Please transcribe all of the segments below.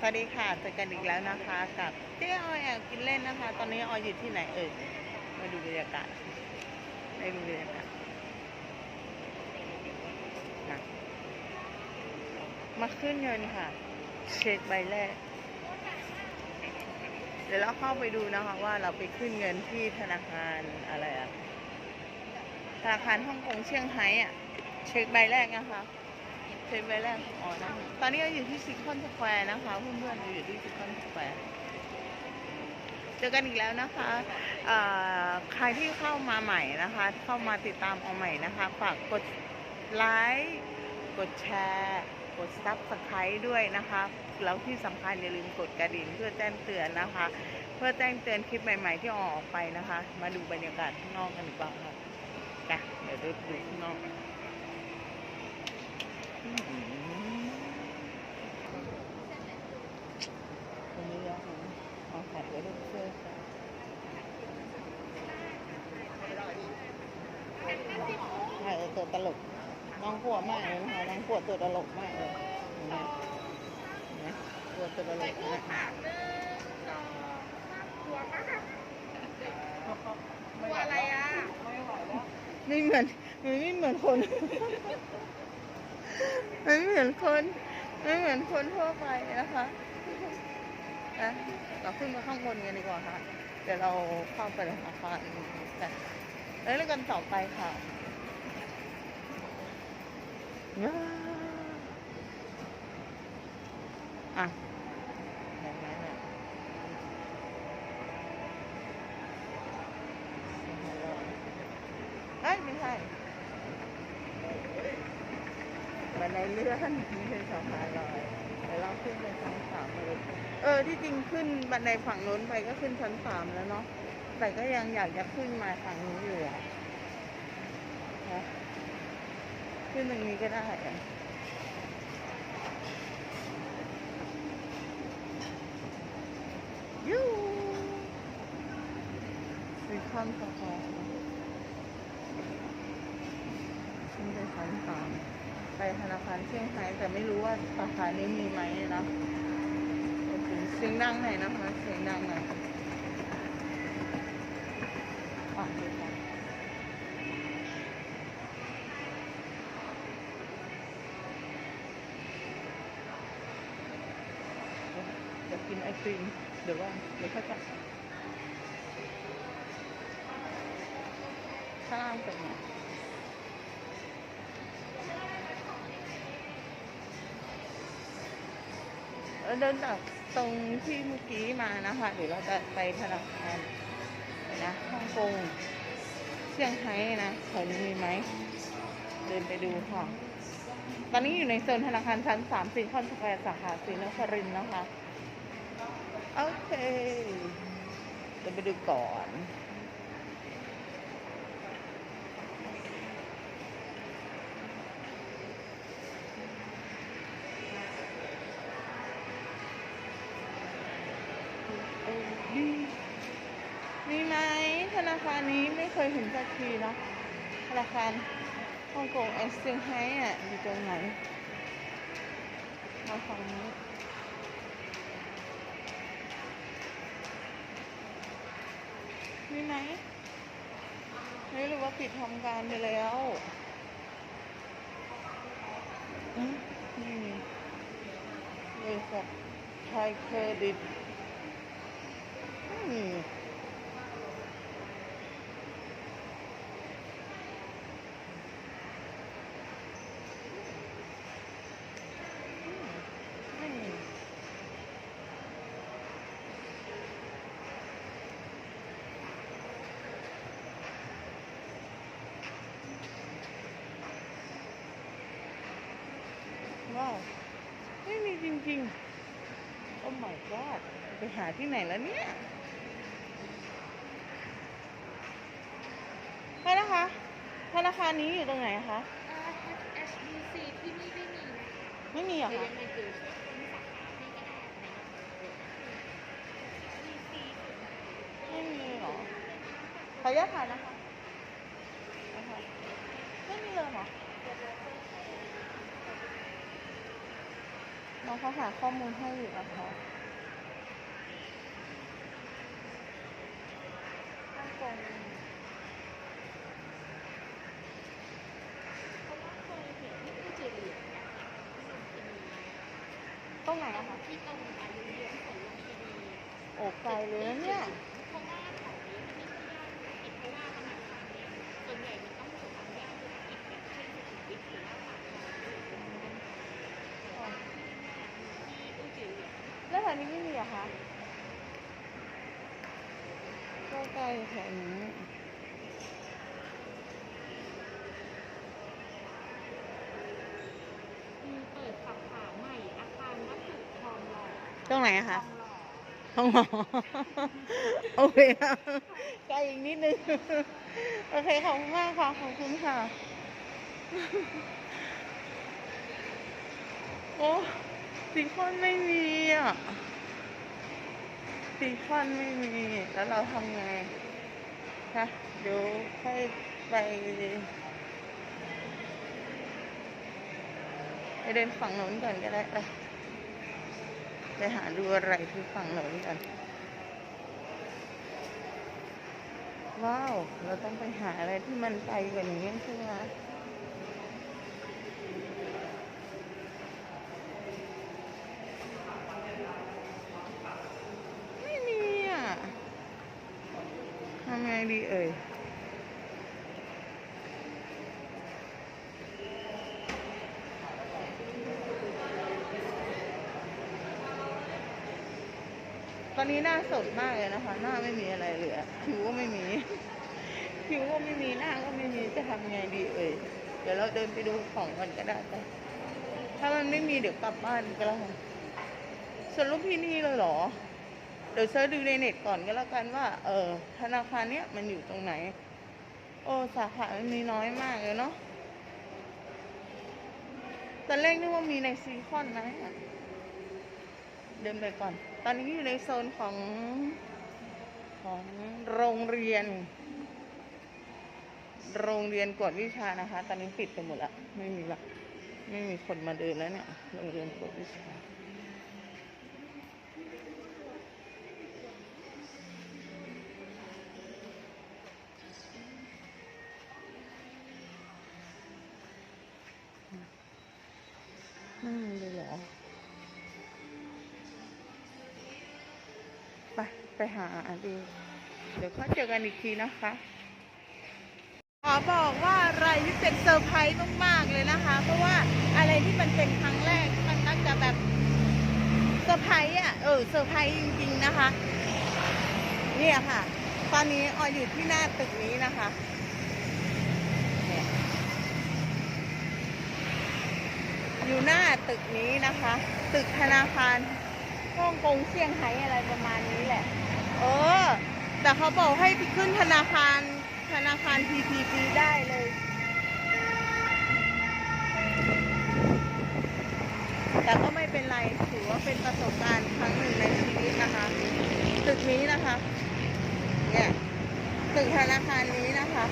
สวัสดีค่ะเจอกันอีกแล้วนะคะกับเจ๊ออยแอบกินเล่นนะคะ ตอนนี้ออยอยู่ที่ไหนเอ่ยมาดูบรรยากาศมาดูบรรยากาศนะมาขึ้นเงินค่ะ เช็คใบแรก เดี๋ยวเราเข้าไปดูนะคะว่าเราไปขึ้นเงินที่ธนาคารอะไรอะธนาคารฮ่องกงเซี่ยงไฮ้อะเช็คใบแรกนะคะ เช็คใบแรกอ๋อนะตอนนี้เราอยู่ที่ซิคอนสแควร์นะคะเพื่อนๆอยู่ที่ซิคอนสแควร์เจอกันอีกแล้วนะคะใครที่เข้ามาใหม่นะคะ เข้ามาติดตามเอาใหม่นะคะ ฝากกดไลค์กดแชร์ กดซับสไครต์ด้วยนะคะ แล้วที่สำคัญอย่าลืมกดกระดิ่งเพื่อแจ้งเตือนนะคะ เพื่อแจ้งเตือนคลิปใหม่ ๆ ที่ออกไปนะคะ มาดูบรรยากาศข้างนอกกันดีกว่าค่ะเดี๋ยวดูข้างนอก นอื้อหือวันนี้นะคะเอาแขกไว้ด้วยเสื้อค่ะใช่เออตัวตลก น้องขวดมากเลยนะคะน้องขวดตัวตลกมากเลยนไหมเห็นไหมตัวตัวตลกมากตัวอะไรอะ ไม่เหมือนไม่เหมือนคน ไม่เหมือนคนไม่เหมือนคนทั่วไปนะคะนะเราขึ้นมาข้างบนกันดีกว่าค่ะ เดี๋ยวเราเข้าไปในอาคารกันแล้วเรื่องกันต่อไปค่ะว้าวอะอย่างนั้นอะ เอ้ยไม่ใช่บั นไดเลื่อนไม่ใช่สะพานลอยเดี๋ยวเราขึ้นไปชั้นสามเลย เออที่จริงขึ้นบันไดฝั่งโน้นไปก็ขึ้นชั้นสามแล้วเนาะ แต่ก็ยังอยากจะขึ้นมาฝั่งนี้อยู่อะนะขึ้นตรงนี้ก็ได้อะยูมีข้ามสะพานขึ้นไปชั้นสาม ไปธนาคารเชียงไฮ้แต่ไม่รู้ว่าสาขานี้มีไหมนะโอเคเสียงดังหน่อยนะคะเสียงดังหน่อยอะดูค่ะจะกินไอติมเดี๋ยวว่าเดี๋ยวเขาจะข้างล่างเป็นไง เอ่อเดินจากตรงที่เมื่อกี้มานะคะเดี๋ยวเราจะไปธนาคารนะฮ่องกงเซี่ยงไฮ้นะแถวนี้มีไหมเดินไปดูค่ะ ตอนนี้อยู่ในโซนธนาคารชั้นสามซีคอนสแควร์สาขาศรีนครินทร์นะคะ โอเคเดินไปดูก่อน ดีมีไหม ธนาคารนี้ไม่เคยเห็นสักทีเนาะธนาคารฮ่องกงเอสเซียงไฮ้อะอยู่ตรงไหนมาฝั่งนี้มีไหมไม่รู้ว่าปิดทำการไปแล้วอืมนี่มีบริษัทไทยเครดิตอืมไม่มีว้าว ไม่มี จริงๆ โอ้ my god ไปหาที่ไหนแล้วเนี่ยใช่นะคะธนาคารนี้อยู่ตรงไหนคะเอ่อ HSBC ที่นี่ไม่มีนะไม่มีเหรอเดี๋ยวคะยังไงเดี๋ยวช่วยค้นสาขาให้ก็ได้ไหน HSBC ไม่มีเหรอขออนุญาตถ่ายนะคะนะคะไม่มีเลยเหรอ น้องเขาหาข้อมูลให้อยู่นะคะฮ่องกงเพราะว่าเคยเห็นที่อูจิเหลียงนะคะที่ลุมพินีตรงไหนอะคะที่ตรงอายุเยอะสวนลุมพินีโอ้ไกลเลยนะเนี่ย เหรอะคะก็ใกล้แถวนี้มีเปิดสาขาใหม่อาคารวัตถุทองหล่อตรงไหนอะทคะองหล่อห้องหมอโอเคค่ะไกลอีกนิดนึง โอเคขอบคุณมากค่ะ ขอบคุณค่ะ โอ้ซีคอนไม่มีอะ ซีคอนไม่มี แล้วเราทำไงคะเดี๋ยวค่อยไปไปเดินฝั่งโน้นก่อนก็ได้ไปไปหาดูอะไรที่ฝั่งโน้นกัน ว้าว เราต้องไปหาอะไรที่มันไกลกว่านี้ใช่ไหมมีอะทำไงดีเอ่ย ตอนนี้หน้าสดมากเลยนะคะ หน้าไม่มีอะไรเหลือผิวก็ไม่มีผิวก็ไม่มีหน้าก็ไม่มีจะทำไงดีเอ่ยเดี๋ยวเราเดินไปดูของกันก็ได้ไปถ้ามันไม่มีเดี๋ยวกลับบ้านก็แล้วกันส่วนรูปพี่นี่เลยเหรอ เดี๋ยวเซิร์ชดูในเน็ตก่อนก็แล้วกันว่า เออธนาคารเนี้ยมันอยู่ตรงไหน โอ้สาขามันมีน้อยมากเลยเนาะตอนแรกนึกว่ามีในซีคอนนะเดินไปก่อน ตอนนี้อยู่ในโซนของของโรงเรียน โรงเรียนกวดวิชานะคะ ตอนนี้ปิดไปหมดละไม่มีละไม่มีคนมาเดินแล้วเนี่ยโรงเรียนกวดวิชา ไปหาดูเดี๋ยวค่อยเจอกันอีกทีนะคะ ขอบอกว่าอะไรที่เป็นเซอร์ไพรส์มากๆเลยนะคะ เพราะว่าอะไรที่มันเป็นครั้งแรกมันมักจะแบบเซอร์ไพรส์อะเออเซอร์ไพรส์จริงๆนะคะเนี่ยค่ะ ตอนนี้ออยอยู่ที่หน้าตึกนี้นะคะอยู่หน้าตึกนี้นะคะ ตึกธนาคารฮ่องกงเซี่ยงไฮ้อะไรประมาณนี้แหละ เออ แต่เขาบอกให้ไปขึ้นธนาคารธนาคาร PTP ได้เลยแต่ก็ไม่เป็นไรถือว่าเป็นประสบการณ์ครั้งหนึ่งในชีวิตนะคะตึกนี้นะคะเนี่ยตึกธนาคารนี้นะคะ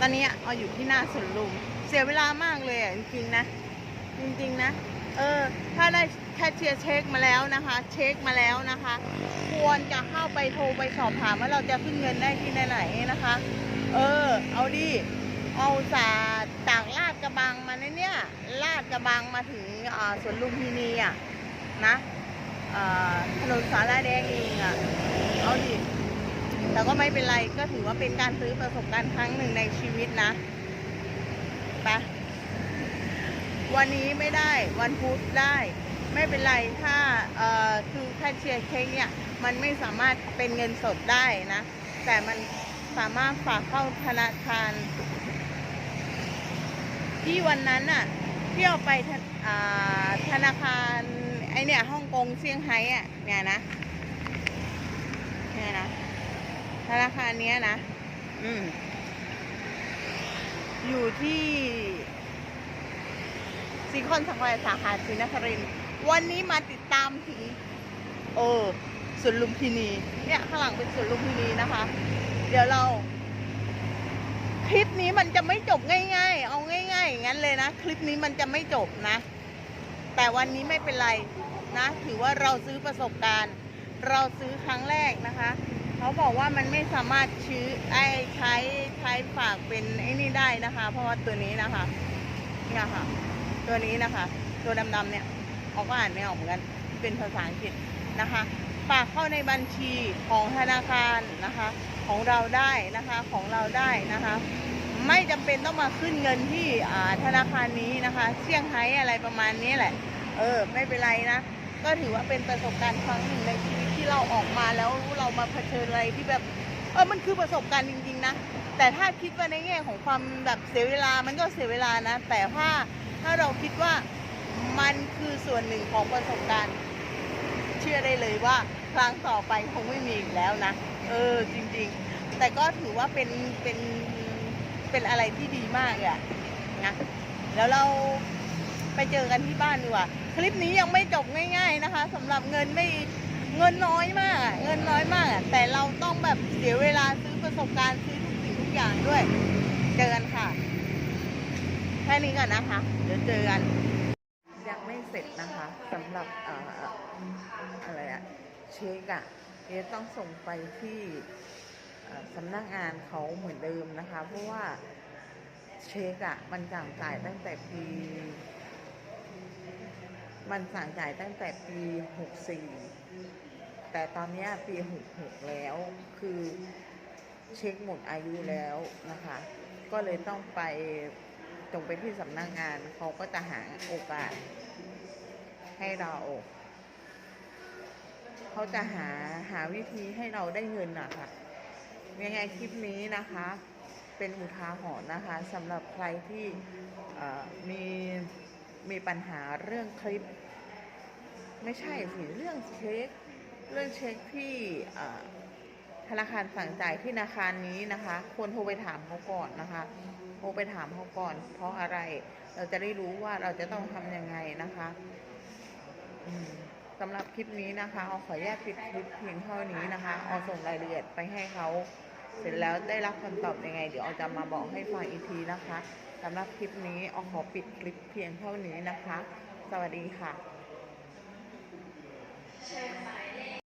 ตอนนี้เอาอยู่ที่หน้าสวนลุม เสียเวลามากเลยอะจริงๆนะ จริงๆนะ เออถ้าได้แคชเชียร์เช็คมาแล้วนะคะ เช็คมาแล้วนะคะ ควรจะเข้าไปโทรไปสอบถามว่าเราจะขึ้นเงินได้ที่ไหนนะคะ เออ เอาดิเอาจากจากลาดกระบังมาเนี่ยลาดกระบังมาถึงอ่าสวนลุมพินีอะนะถนนสาราแดงเองอะเอาดิแต่ก็ไม่เป็นไรก็ถือว่าเป็นการซื้อประสบการณ์ครั้งหนึ่งในชีวิตนะไป วันนี้ไม่ได้วันพุธได้ ไม่เป็นไรถ้าคือแคชเชียร์เช็คเนี่ยมันไม่สามารถเป็นเงินสดได้นะ แต่มันสามารถฝากเข้าธนาคาร ที่วันนั้นน่ะเที่เอาไปธอ่าธนาคารไอเนี่ยฮ่องกงเซี่ยงไฮ้อะเนี่ยนะเนี่ยนะธนาคารเนี้ยนะ อืมอยู่ที่ ซีคอนสแควร์สาขาศรีนครินวันนี้มาติดตามถึงเออสวนลุมพินีเนี่ยข้างหลังเป็นสวนลุมพินีนะคะ เดี๋ยวเราคลิปนี้มันจะไม่จบง่าย ๆ เอาง่ายๆอย่างนั้นเลยนะ คลิปนี้มันจะไม่จบนะ แต่วันนี้ไม่เป็นไรนะ ถือว่าเราซื้อประสบการณ์ เราซื้อครั้งแรกนะคะ เขาบอกว่ามันไม่สามารถชื้อไอ้ใช้ใช้ฝากเป็นไอ้นี่ได้นะคะ เพราะว่าตัวนี้นะคะเนี่ยค่ะ ตัวนี้นะคะ ตัวดำๆเนี่ยเขาก็อ่านไม่ออกเหมือนกันเป็นภาษาอังกฤษนะคะฝากเข้าในบัญชีของธนาคารนะคะของเราได้นะคะของเราได้นะคะ ไม่จำเป็นต้องมาขึ้นเงินที่ธนาคารนี้นะคะเซี่ยงไฮ้อะไรประมาณนี้แหละ เออ ไม่เป็นไรนะ ก็ถือว่าเป็นประสบการณ์ครั้งหนึ่งในชีวิตที่เราออกมาแล้วเรามาเผชิญอะไรที่แบบเออมันคือประสบการณ์จริง ๆนะแต่ถ้าคิดว่าในแง่ของความแบบเสียเวลามันก็เสียเวลานะ แต่ถ้า ถ้าเราคิดว่ามันคือส่วนหนึ่งของประสบการณ์ เชื่อได้เลยว่าครั้งต่อไปคงไม่มีอีกแล้วนะ เออจริงๆ แต่ก็ถือว่าเป็นเป็นเป็นอะไรที่ดีมากเลยอะนะแล้วเราไปเจอกันที่บ้านดีกว่า คลิปนี้ยังไม่จบง่าย ๆนะคะสำหรับเงินไม่เงินน้อยมากเงินน้อยมากอะแต่เราต้องแบบเสียเวลาซื้อประสบการณ์ซื้อทุกสิ่งทุกอย่างด้วย เจอกันค่ะ ค่นี้ก่อนนะคะ เดี๋ยวเจอกัน ยังไม่เสร็จนะคะสำหรับออะไรอะเช็คอะเอต้องส่งไปที่สำนักงานเขาเหมือนเดิมนะคะ เพราะว่าเช็คอะมันสั่งจ่ายตั้งแต่ปี มันสั่งจ่ายตั้งแต่ปี64แต่ตอนนี้ปี66แล้ว คือเช็คหมดอายุแล้วนะคะ ก็เลยต้องไป ตรงไปที่สำนักงานเขาก็จะหาโอกาส ให้เราเขาจะหาหาวิธีให้เราได้เงินอะค่ะยังไงคลิปนี้นะคะ เป็นอุทาหรณ์นะคะสำหรับใครที่มีมีปัญหาเรื่องคลิป ไม่ใช่สิเรื่องเช็ค เรื่องเช็คที่ธนาคารสั่งจ่ายที่ธนาคารนี้นะคะควรโทรไปถามเขาก่อนนะคะ โทรไปถามเขาก่อน เพราะอะไร เราจะได้รู้ว่าเราจะต้องทำยังไงนะคะสำหรับคลิปนี้นะคะเอาขออนุญาตปิดคลิปเพียงเท่านี้นะคะเอาส่งรายละเอียดไปให้เขาเสร็จแล้วได้รับคำตอบยังไง เดี๋ยวเอาจะมาบอกให้ฟังอีกทีนะคะสำหรับคลิปนี้เอาขอปิดคลิปเพียงเท่านี้นะคะ สวัสดีค่ะ